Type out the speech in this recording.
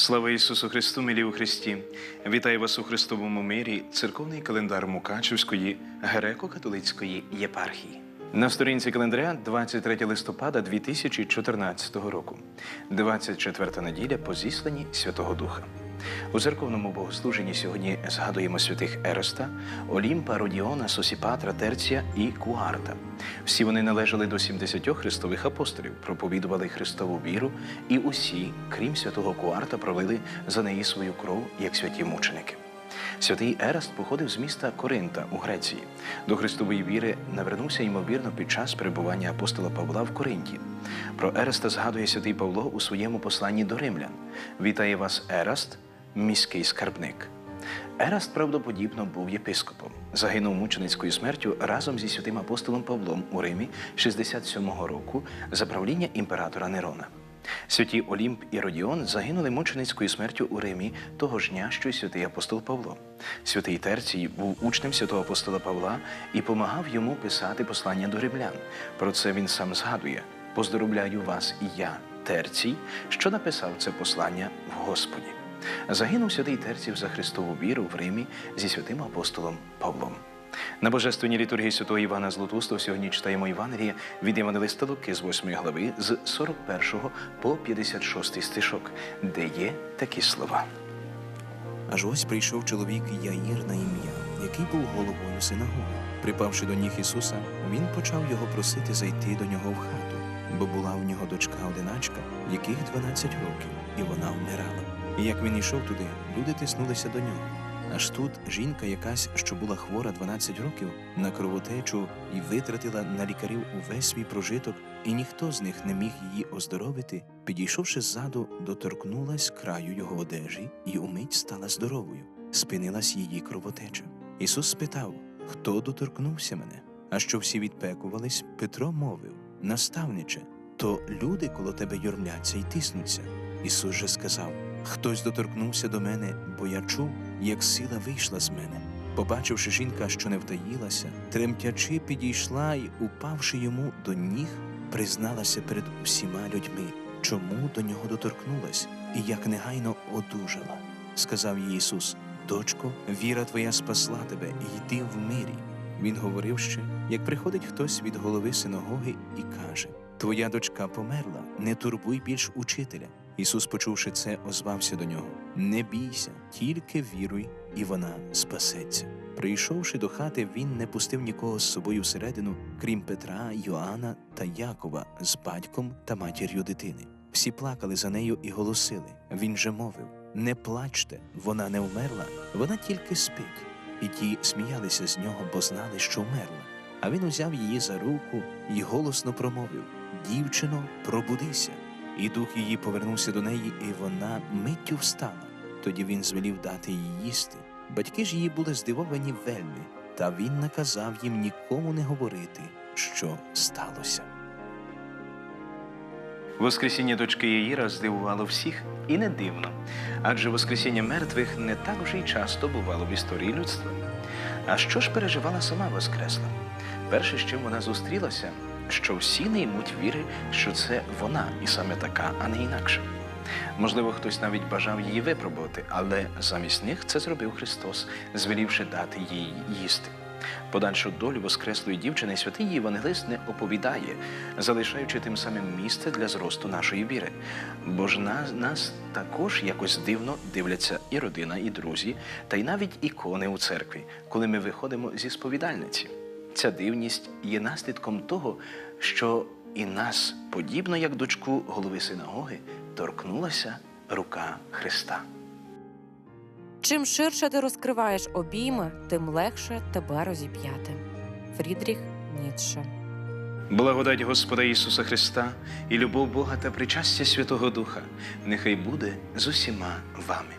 Слава Ісусу Христу, милі у Христі! Вітаю вас у Христовому мирі, церковний календар Мукачевської греко-католицької єпархії. На сторінці календаря 23 листопада 2014 року, 24 неділя по зісланні Святого Духа. У церковному богослуженні сьогодні згадуємо святих Ереста, Олімпа, Родіона, Сосіпатра, Терція і Куарта. Всі вони належали до 70 христових апостолів, проповідували Христову віру, і усі, крім святого Куарта, пролили за неї свою кров як святі мученики. Святий Ераст походив з міста Коринта у Греції. До Христової віри навернувся ймовірно під час перебування апостола Павла в Коринті. Про Ераста згадує святий Павло у своєму посланні до римлян. Вітає вас, Ераст, міський скарбник. Ераст правдоподібно був єпископом. Загинув мученицькою смертю разом зі святим апостолом Павлом у Римі 67-го року за правління імператора Нерона. Святі Олімп і Родіон загинули мученицькою смертю у Римі того ж дня, що й святий апостол Павло. Святий Терцій був учнем святого апостола Павла і помагав йому писати послання до римлян. Про це він сам згадує: Поздоровляю вас і я, Терцій, що написав це послання в Господі. Загинув святий Терців за Христову віру в Римі зі святим апостолом Павлом. На божественній літургії святого Івана Златоустого сьогодні читаємо Євангелія від Євангелиста Луки з 8 глави з 41 по 56 стишок, де є такі слова. Аж ось прийшов чоловік Яїр на ім'я, який був головою синагоги. Припавши до ніг Ісуса, він почав його просити зайти до нього в хату, бо була у нього дочка одиначка, яких 12 років, і вона вмирала. І як він йшов туди, люди тиснулися до нього. Аж тут жінка якась, що була хвора 12 років, на кровотечу і витратила на лікарів увесь свій прожиток, і ніхто з них не міг її оздоровити, підійшовши ззаду, доторкнулась краю його одежі і умить стала здоровою. Спинилась її кровотеча. Ісус спитав, хто доторкнувся мене? А що всі відпекувались, Петро мовив: Наставниче, то люди коло тебе юрмляться і тиснуться. Ісус же сказав: Хтось доторкнувся до мене, бо я чув, як сила вийшла з мене. Побачивши жінка, що не втаїлася, тремтячи, підійшла і, упавши йому до ніг, призналася перед усіма людьми, чому до нього доторкнулась, і як негайно одужала. Сказав їй Ісус: Дочко, віра твоя спасла тебе, йди в мирі. Він говорив ще, як приходить хтось від голови синагоги і каже: Твоя дочка померла, не турбуй більш учителя. Ісус, почувши це, озвався до нього: Не бійся, тільки віруй, і вона спасеться. Прийшовши до хати, він не пустив нікого з собою всередину, крім Петра, Йоанна та Якова з батьком та матір'ю дитини. Всі плакали за нею і голосили. Він же мовив: Не плачте, вона не вмерла, вона тільки спить. І ті сміялися з нього, бо знали, що вмерла. А він узяв її за руку і голосно промовив: Дівчино, пробудися. І дух її повернувся до неї, і вона миттю встала. Тоді він звелів дати їй їсти. Батьки ж її були здивовані вельми, та він наказав їм нікому не говорити, що сталося. Воскресіння дочки Яїра здивувало всіх і не дивно, адже Воскресіння мертвих не так вже й часто бувало в історії людства. А що ж переживала сама Воскресла? Перше, з чим вона зустрілася, що всі не ймуть віри, що це вона і саме така, а не інакша. Можливо, хтось навіть бажав її випробувати, але замість них це зробив Христос, звелівши дати їй їсти. Подальшу долю воскреслої дівчини святий Євангелист не оповідає, залишаючи тим самим місце для зросту нашої віри. Бо ж на нас також якось дивно дивляться і родина, і друзі, та й навіть ікони у церкві, коли ми виходимо зі сповідальниці. Ця дивність є наслідком того, що і нас, подібно як дочку голови синагоги, торкнулася рука Христа. Чим ширше ти розкриваєш обійми, тим легше тебе розіп'яти. Фрідріх Ніцше Благодать Господа Ісуса Христа і любов Бога та причастя Святого Духа нехай буде з усіма вами.